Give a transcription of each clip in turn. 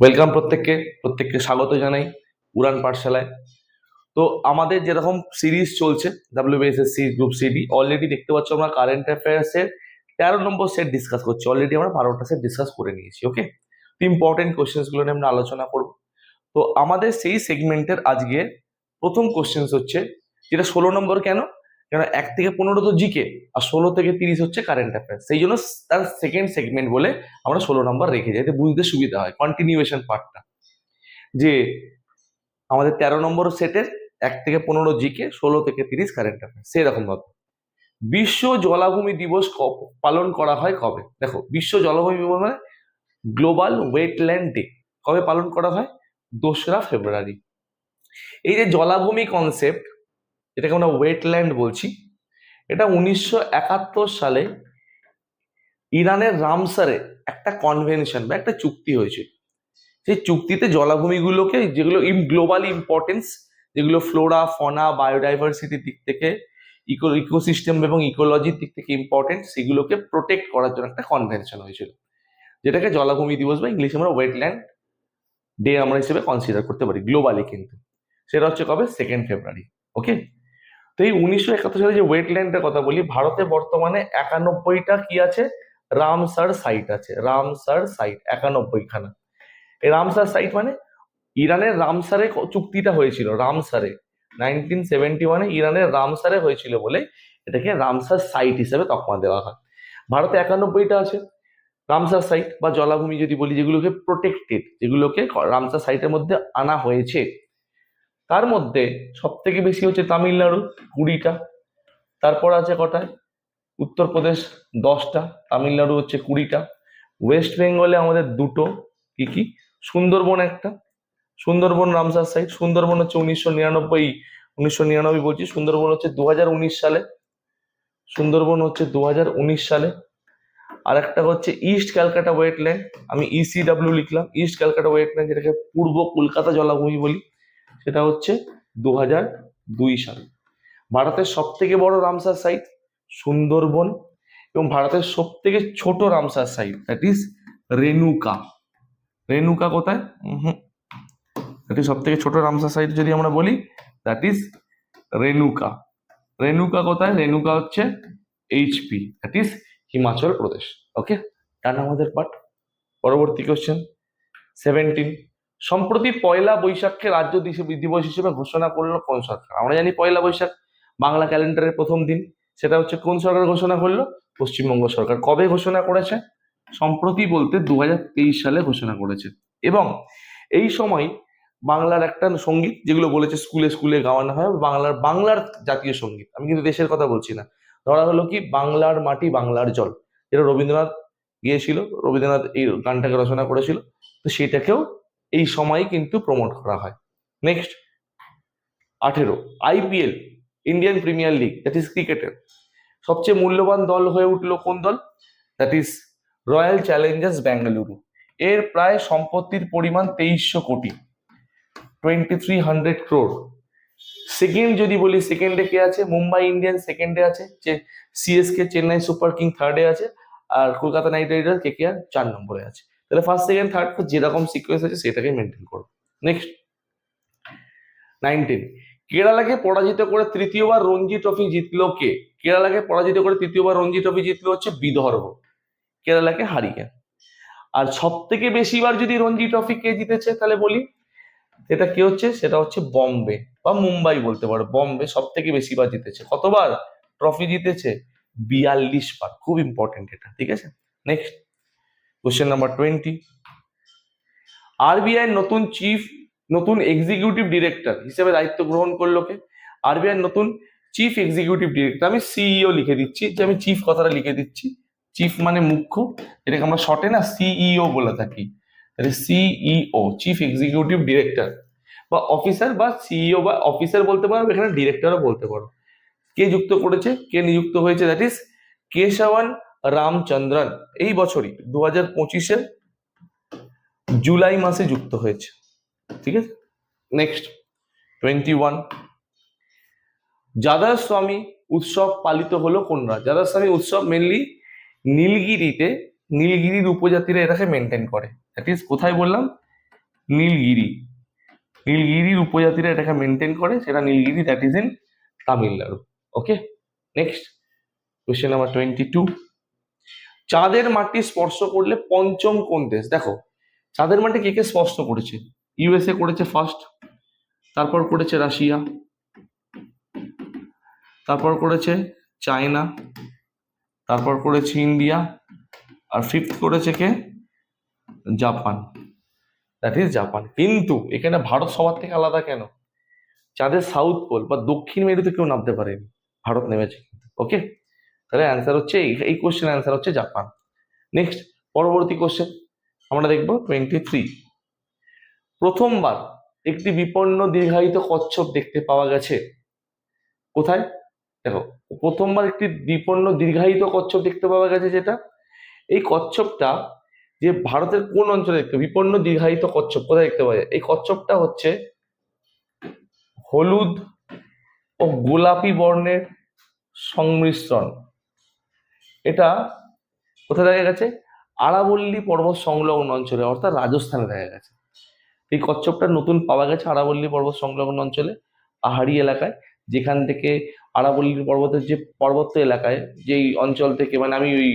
Welcome প্রত্যেককে প্রত্যেককে স্বাগত জানাই উড়ান পাঠশালায়। তো আমাদের যেরকম সিরিজ চলছে ডাব্লিউবিএসএসসি গ্রুপ সিডি অলরেডি দেখতে পাচ্ছ আমরা কারেন্ট অ্যাফেয়ার্সের তেরো নম্বর সেট ডিসকাস করছি। অলরেডি আমরা বারোটা সেট ডিসকাস করে নিয়েছি ওকে তো ইম্পর্টেন্ট কোশ্চেন্সগুলো নিয়ে আমরা আলোচনা করব। তো আমাদের সেই সেগমেন্টের আজকে প্রথম কোশ্চেন্স হচ্ছে, যেটা ষোলো নম্বর কেন? কেন এক থেকে পনেরো তো জিকে, আর ষোলো থেকে তিরিশ হচ্ছে কারেন্ট অ্যাফেয়ার্স সেই জন্য তার সেকেন্ড সেগমেন্ট বলে আমরা ষোলো নম্বর রেখে যাই বুঝতে সুবিধা হয় কন্টিনিউয়েশন পার্টটা যে আমাদের তেরো নম্বর সেটের এক থেকে পনেরো জিকে, ষোলো থেকে তিরিশ কারেন্ট অ্যাফেয়ার্স সেরকম ভাবে। বিশ্ব জলাভূমি দিবস পালন করা হয় কবে? দেখো, বিশ্ব জলাভূমি দিবস মানে গ্লোবাল ওয়েটল্যান্ড ডে কবে পালন করা হয়? দোসরা ফেব্রুয়ারি। এই যে জলাভূমি কনসেপ্ট এটাকে আমরা ওয়েটল্যান্ড বলছি। এটা উনিশশো একাত্তর সালে ইরানের রামসারে একটা কনভেনশন বা একটা চুক্তি হয়েছিল সেই চুক্তিতে জলাভূমিগুলোকে যেগুলো ইম গ্লোবাল ইম্পর্টেন্স যেগুলো ফ্লোরা ফনা বায়োডাইভার্সিটির দিক থেকে ইকো ইকোসিস্টেম এবং ইকোলজির দিক থেকে ইম্পর্টেন্ট সেগুলোকে প্রোটেক্ট করার জন্য একটা কনভেনশন হয়েছিল। যেটাকে জলাভূমি দিবস বা ইংলিশে আমরা ওয়েটল্যান্ড ডে আমরা হিসেবে কনসিডার করতে পারি গ্লোবালি কিন্তু। সেটা হচ্ছে কবে? সেকেন্ড ফেব্রুয়ারি ওকে তো এই উনিশশো একাত্তর সালে যে ওয়েটল্যান্ডের কথা বলি, ভারতে বর্তমানে একানব্বইটা কি আছে? রামসার সাইট আছে। রামসার সাইট একানব্বই খানা এই রামসার সাইট মানে ইরানের রামসারে চুক্তিটা হয়েছিল, রামসারে। নাইনটিন সেভেন্টি ওয়ানে ইরানের রামসারে হয়েছিল বলে এটাকে রামসার সাইট হিসেবে তকমা দেওয়া হয়। ভারতে একানব্বইটা আছে, রামসার সাইট বা জলাভূমি যদি বলি, যেগুলোকে প্রোটেক্টেড যেগুলোকে রামসার সাইটের মধ্যে আনা হয়েছে। তার মধ্যে সব থেকে বেশি হচ্ছে তামিলনাড়ু কুড়িটা, তারপর আছে কটায়? উত্তরপ্রদেশ দশটা, তামিলনাড়ু হচ্ছে কুড়িটা, ওয়েস্ট বেঙ্গলে আমাদের দুটো, কি কি? সুন্দরবন একটা, সুন্দরবন রামসার সাইট সুন্দরবন হচ্ছে উনিশশো নিরানব্বই উনিশশো নিরানব্বই বলছি, সুন্দরবন হচ্ছে দু হাজার উনিশ সালে, সুন্দরবন হচ্ছে দু হাজার উনিশ সালে, আর একটা হচ্ছে ইস্ট ক্যালকাটা ওয়েটল্যান্ড আমি ইসিডাব্লিউ লিখলাম ইস্ট ক্যালকাটা ওয়েটল্যান্ড যেটাকে পূর্ব কলকাতা জলাভূমি বলি সেটা হচ্ছে দু সাল। ভারতের সব থেকে বড় রামসার সাইট সুন্দরবন এবং ভারতের সব থেকে ছোট Ramsar site that is Renuka Renuka কোথায়? দ্যাট সব থেকে ছোট রামসার সাইট যদি আমরা বলি দ্যাট ইজ রেনুকা রেনুকা কোথায়? রেনুকা হচ্ছে HP that is Himachal Pradesh. Okay done আমাদের পার্ট পরবর্তী কোশ্চেন সেভেন্টিন সম্প্রতি পয়লা বৈশাখকে রাজ্য দিবস হিসেবে ঘোষণা করল কোন সরকার? আমরা জানি পয়লা বৈশাখ বাংলা ক্যালেন্ডারের প্রথম দিন। সেটা হচ্ছে কোন সরকার ঘোষণা করল? পশ্চিমবঙ্গ সরকার। কবে ঘোষণা করেছে? সম্প্রতি বলতে দু হাজার তেইশ সালে ঘোষণা করেছে। এবং এই সময় বাংলার একটা সংগীত যেগুলো বলেছে স্কুলে স্কুলে গাওয়ানো হয়, বাংলার বাংলার জাতীয় সংগীত। আমি কিন্তু দেশের কথা বলছি না। ধরা হলো কি বাংলার মাটি, বাংলার জল। যেটা রবীন্দ্রনাথ গিয়েছিল, রবীন্দ্রনাথ এই গানটাকে রচনা করেছিল। তো সেটাকেও এই সময় কিন্তু প্রমোট করা হয়। নেক্সট আঠেরো IPL Indian Premier League that is ক্রিকেটের সবচেয়ে মূল্যবান দল হয়ে উঠল কোন দল? That is Royal Challengers Bengaluru এর প্রায় সম্পত্তির পরিমাণ তেইশশো কোটি। Twenty three hundred crore second যদি বলি সেকেন্ডে কে আছে? মুম্বাই ইন্ডিয়ান্স সেকেন্ডে আছে, যে সিএসকে চেন্নাই সুপার কিং থার্ডে আছে, আর Kolkata Knight Riders K K R চার নম্বরে আছে। তাহলে ফার্স্ট সেকেন্ড থার্ড যেরকম সিকোয়েন্স আছে সেটাকে মেনটেন করো। নেক্সট নাইনটিন কেরালাকে পরাজিত করে তৃতীয়বার রঞ্জি ট্রফি জিতলো কে? কেরালাকে পরাজিত করে তৃতীয়বার রঞ্জি ট্রফি জিতলো হচ্ছে বিদর্ভ। কেরালাকে হারিয়ে আর সব থেকে বেশিবার যদি রঞ্জি ট্রফি কে জিতেছে তাহলে বলি, সেটা কি হচ্ছে? সেটা হচ্ছে বম্বে বা মুম্বাই বলতে পারো। বম্বে সব থেকে বেশিবার জিতেছে। কতবার? ট্রফি জিতেছে? বিয়াল্লিশ বার খুব ইম্পর্টেন্ট এটা, ঠিক আছে? Next question number twenty RBI নতুন চিফ নতুন এক্সিকিউটিভ ডিরেক্টর হিসেবে দায়িত্ব গ্রহণ করল কে? আরবিআই নতুন চিফ এক্সিকিউটিভ ডিরেক্টর আমি সিইও লিখে দিচ্ছি, যে আমি চিফ কথাটা লিখে দিচ্ছি। চিফ মানে মুখ্য এটাকে আমরা শর্টে না সিইও বলে থাকি। তাহলে সিইও চিফ এক্সিকিউটিভ ডিরেক্টর বা অফিসার বা সিইও বা অফিসার বলতে পারো এখানে ডিরেক্টরও বলতে পারো। কে যুক্ত করেছে? কে নিযুক্ত হয়েছে? দ্যাট ইজ কেশবন রামচন্দ্রন এই বছরই দু হাজার পঁচিশের জুলাই মাসে যুক্ত হয়েছে। ঠিক আছে? নেক্সট টোয়েন্টি ওয়ান স্বামী উৎসব পালিত হলো কোন রাজ স্বামী উৎসব মেনলি নীলগিরিতে, নীলগিরির উপজাতিরা এটাকে মেনটেন করে। দ্যাট ইজ কোথায় বললাম? নীলগিরি। নীলগিরির উপজাতিরা এটাকে মেনটেন করে, সেটা Nilgiri that is in Tamil Nadu. Okay next question number twenty two চাঁদের মাটি স্পর্শ করলে পঞ্চম কোন দেশ? দেখো, চাঁদের মাটি কে কে স্পর্শ করেছে? ইউএসএ করেছে ফার্স্ট তারপর করেছে রাশিয়া, তারপর করেছে চায়না, তারপর করেছে ইন্ডিয়া, আর ফিফথ করেছে কে? জাপান। That is Japan. কিন্তু এখানে ভারত সবার থেকে আলাদা কেন? চাঁদের সাউথ পোল বা দক্ষিণ মেরুতে কেউ নামতে পারেনি। ভারত নেমেছে। ওকে তাহলে অ্যান্সার হচ্ছে এই এই কোশ্চেন অ্যান্সার হচ্ছে জাপান। নেক্সট পরবর্তী কোশ্চেন আমরা দেখব টোয়েন্টি থ্রি প্রথমবার একটি বিপন্ন দীর্ঘায়িত কচ্ছপ দেখতে পাওয়া গেছে। কোথায়? দেখো, প্রথমবার একটি বিপন্ন দীর্ঘায়িত কচ্ছপ দেখতে পাওয়া গেছে যেটা। এই কচ্ছপটা যে ভারতের কোন অঞ্চলে দেখতে, বিপন্ন দীর্ঘায়িত কচ্ছপ কোথায় দেখতে পাওয়া যায়? এই কচ্ছপটা হচ্ছে হলুদ ও গোলাপি বর্ণের সংমিশ্রণ। এটা কোথায় দেখা গেছে? আরাবল্লী পর্বত সংলগ্ন অঞ্চলে, অর্থাৎ রাজস্থানে দেখা গেছে। এই কচ্ছপটা নতুন পাওয়া গেছে আরাবল্লী পর্বত সংলগ্ন অঞ্চলে, পাহাড়ি এলাকায়, যেখান থেকে আরাবল্লী পর্বতের যে পর্বত এলাকায়, যেই অঞ্চল থেকে মানে আমি ওই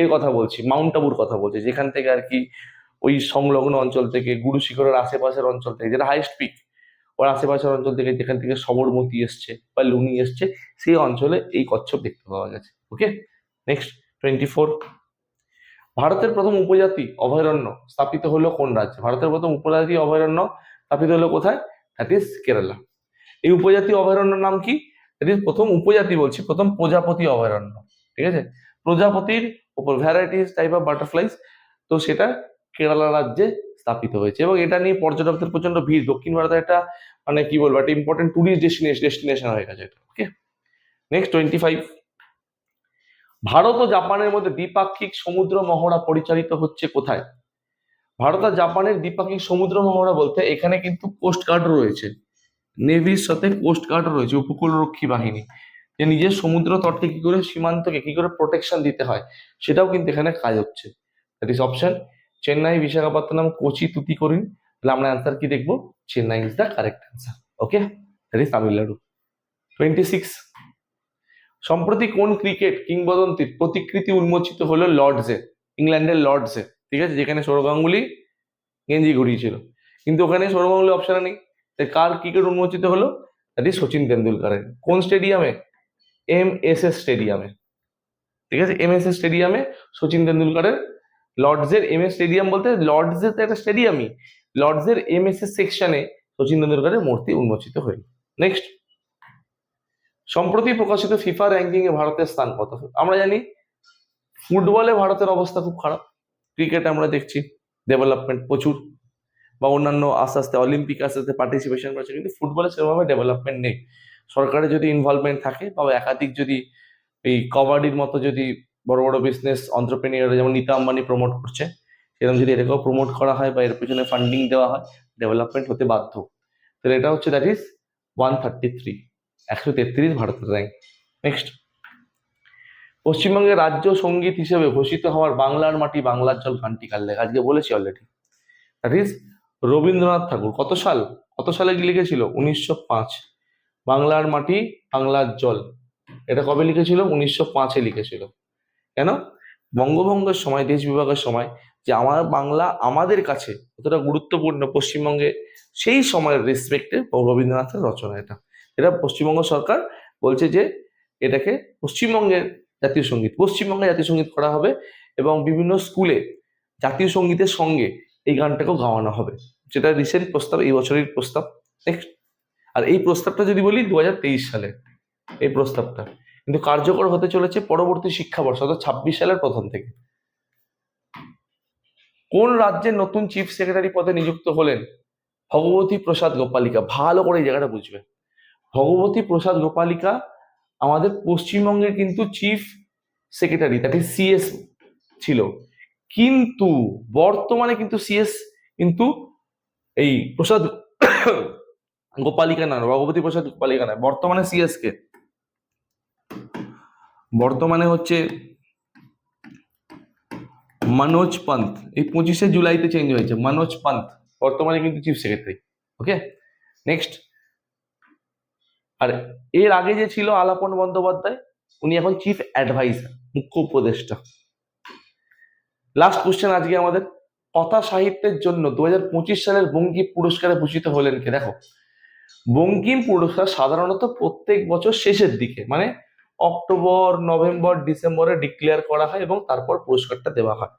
এর কথা বলছি, মাউন্ট আবুর কথা বলছি, যেখান থেকে আর কি ওই সংলগ্ন অঞ্চল থেকে, গুরু শিখরের আশেপাশের অঞ্চল থেকে, যেটা হাইস্ট পিক ওর আশেপাশের অঞ্চল থেকে যেখান থেকে সবরমতি এসছে বা লুনি এসছে, সেই অঞ্চলে এই কচ্ছপ দেখতে পাওয়া গেছে ওকে নেক্সট টোয়েন্টি ফোর ভারতের প্রথম উপজাতি অভয়ারণ্য স্থাপিত হলো কোন রাজ্যে? ভারতের প্রথম উপজাতি অভয়ারণ্য স্থাপিত হলো কোথায়? দ্যাট ইজ কেরালা এই উপজাতি অভয়ারণ্যের নাম কি? দ্যাট ইজ প্রথম উপজাতি বলছি, প্রথম প্রজাপতি অভয়ারণ্য। ঠিক আছে? প্রজাপতির উপর ভ্যারাইটিস টাইপ অফ বাটারফ্লাইস তো সেটা কেরালা রাজ্যে স্থাপিত হয়েছে। এবং এটা নিয়ে পর্যটকদের প্রচণ্ড ভিড়। দক্ষিণ ভারতের একটা মানে কি বলব, একটা ইম্পর্টেন্ট টুরিস্ট ডেস্টিনেশন ডেস্টিনেশন হয়ে গেছে এটা। Okay next twenty five Bharat ও জাপানের মধ্যে দ্বিপাক্ষিক সমুদ্র মহড়া পরিচালিত হচ্ছে কোথায়? ভারত আর জাপানের দ্বিপাক্ষিক সমুদ্র মহড়া বলতে এখানে কিন্তু কোস্ট গার্ড রয়েছে। নেভির সাথে কোস্ট গার্ড রয়েছে, উপকূলরক্ষী বাহিনী। যে নিজের সমুদ্র তটকে কি করে, সীমান্তকে কি করে প্রোটেকশন দিতে হয়, সেটাও কিন্তু এখানে কাজ হচ্ছে। That is option Chennai Visakhapatnam Kochi Tuticorin তাহলে আমরা অ্যান্সার কি দেখব? Chennai is the correct answer okay that is Tamil Nadu twenty six সম্প্রতি কোন ক্রিকেট কিংবদন্তির প্রতিকৃতি উন্মোচিত হলো লর্ডসে ইংল্যান্ডের লর্ডসে ঠিক আছে? যেখানে সৌরভ গাঙ্গুলি গেঞ্জি ঘুরিয়েছিল। কিন্তু ওখানে সৌরভ গাঙ্গুলি অপশনে নেই। তাই কার ক্রিকেট উন্মোচিত হলো? দ্যাট সচিন তেন্ডুলকারের। কোন স্টেডিয়ামে এম এস এস স্টেডিয়ামে ঠিক আছে? এম এস এস স্টেডিয়ামে সচিন তেন্ডুলকারের লর্ডসের এম এস স্টেডিয়াম বলতে লর্ডসের তো একটা স্টেডিয়ামই লর্ডসের এম এস এস সেকশনে সচিন তেন্ডুলকারের মূর্তি উন্মোচিত হইল নেক্সট সম্প্রতি প্রকাশিত ফিফা র্যাঙ্কিং এ ভারতের স্থান কত? আমরা জানি ফুটবলে ভারতের অবস্থা খুব খারাপ। ক্রিকেটে আমরা দেখছি ডেভেলপমেন্ট প্রচুর বা অন্যান্য আস্তে আস্তে অলিম্পিক আস্তে আস্তে পার্টিসিপেশন করছে, কিন্তু ফুটবলে সেভাবে ডেভেলপমেন্ট নেই। সরকারের যদি ইনভলভমেন্ট থাকে বা একাধিক যদি এই কবাডির মতো যদি বড় বড় বিজনেস অন্টারপ্রেনিয়ার যেমন নিতা আম্বানি প্রমোট করছে, সেরকম যদি এটাকেও প্রমোট করা হয় বা এর পিছনে ফান্ডিং দেওয়া হয় ডেভেলপমেন্ট হতে বাধ্য। তাহলে এটা হচ্ছে that is one thirty three একশো তেত্রিশ ভারতের র্যাঙ্ক নেক্সট পশ্চিমবঙ্গের রাজ্য সংগীত হিসেবে ঘোষিত হওয়ার বাংলার মাটি বাংলার জল গানটি কার লেখা? আজকে বলেছি already that is Rabindranath Thakur. কত সাল? কত সালে লিখেছিল? উনিশশো পাঁচ। বাংলার মাটি বাংলার জল। এটা কবে লিখেছিল? উনিশশো পাঁচে লিখেছিল। কেন? বঙ্গভঙ্গের সময়, দেশ বিভাগের সময় যে আমার বাংলা আমাদের কাছে কতটা গুরুত্বপূর্ণ পশ্চিমবঙ্গে, সেই সময়ের রেসপেক্টে রবীন্দ্রনাথের রচনা এটা। এটা পশ্চিমবঙ্গ সরকার বলছে যে এটাকে পশ্চিমবঙ্গের জাতীয় সংগীত, পশ্চিমবঙ্গে জাতীয় সংগীত করা হবে এবং বিভিন্ন স্কুলে জাতীয় সঙ্গীতের সঙ্গে এই গানটাকেও গাওয়ানো হবে। যেটা রিসেন্ট প্রস্তাব, এই বছরের প্রস্তাব। নেক্সট আর এই প্রস্তাবটা যদি বলি দু হাজার তেইশ সালে এই প্রস্তাবটা। কিন্তু কার্যকর হতে চলেছে পরবর্তী শিক্ষাবর্ষ, অর্থাৎ ছাব্বিশ সালের প্রথম থেকে। কোন রাজ্যের নতুন চিফ সেক্রেটারি পদে নিযুক্ত হলেন? ভগবতী প্রসাদ গোপালিকা। ভালো করে এই জায়গাটা বুঝবে। ভগবতী প্রসাদ গোপালিকা আমাদের পশ্চিমবঙ্গের কিন্তু চিফ সেক্রেটারি তাকে সিএস ছিল। কিন্তু বর্তমানে কিন্তু সিএস কিন্তু এই প্রসাদ গোপালিকা না, ভগবতী প্রসাদ গোপালিকা নয় বর্তমানে সিএস কে। বর্তমানে হচ্ছে মনোজ পান্ত এই পঁচিশে জুলাইতে চেঞ্জ হয়েছে, মনোজ পান্ত বর্তমানে কিন্তু চিফ সেক্রেটারি ওকে নেক্সট আর এর আগে যে ছিল আলাপন বন্দ্যোপাধ্যায়, উনি এখন চিফ অ্যাডভাইজার মুখ্য উপদেষ্টা। লাস্ট কোশ্চেন আজকে আমাদের, কথা সাহিত্যের জন্য দু হাজার পঁচিশ সালের বঙ্কিম পুরস্কারে ভূষিত হলেন কে? দেখো বঙ্কিম পুরস্কার সাধারণত প্রত্যেক বছর শেষের দিকে মানে অক্টোবর, নভেম্বর, ডিসেম্বরে ডিক্লেয়ার করা হয় এবং তারপর পুরস্কারটা দেওয়া হয়।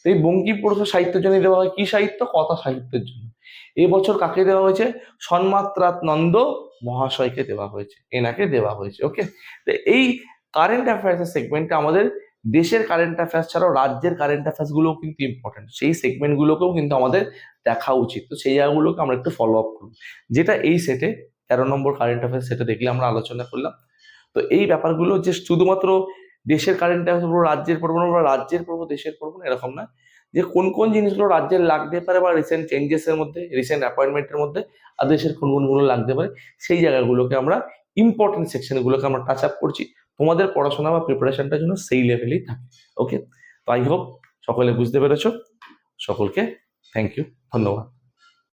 তো এই বঙ্কিম পুরস্কার সাহিত্যের জন্য দেওয়া হয় কি সাহিত্য? কথা সাহিত্যের জন্য। এবছর কাকে দেওয়া হয়েছে? সন্মাত্রাত নন্দ মহাশয়কে দেওয়া হয়েছে। এনাকে দেওয়া হয়েছে ওকে তো এই কারেন্ট অ্যাফেয়ার্সের সেগমেন্টে আমাদের দেশের কারেন্ট অ্যাফেয়ার্স ছাড়াও রাজ্যের কারেন্ট অ্যাফেয়ার্স গুলোও কিন্তু ইম্পর্টেন্ট সেই সেগমেন্ট গুলোকেও কিন্তু আমাদের দেখা উচিত। তো সেই জায়গাগুলোকে আমরা একটু ফলো আপ করব। যেটা এই সেটে তেরো নম্বর কারেন্ট অ্যাফেয়ার্স সেটা দেখলে আমরা আলোচনা করলাম। তো এই ব্যাপারগুলো যে শুধুমাত্র দেশের কারেন্ট অ্যাফেয়ার্স পড়ব রাজ্যের পড়ব না রাজ্যের পড়ব দেশের পড়ব না এরকম না যে কোন কোন জিনিসগুলো রাজ্যের লাগতে পারে বা রিসেন্ট চেঞ্জেসের মধ্যে রিসেন্ট অ্যাপয়েন্টমেন্টের মধ্যে আদেশের দেশের কোন কোনগুলো লাগতে পারে, সেই জায়গাগুলোকে আমরা ইম্পর্টেন্ট সেকশনগুলোকে আমরা টাচ আপ করছি। তোমাদের পড়াশোনা বা প্রিপারেশনটার জন্য সেই লেভেলেই থাকে। ওকে তো আই হোপ সকলে বুঝতে পেরেছ। সকলকে থ্যাংক ইউ ধন্যবাদ।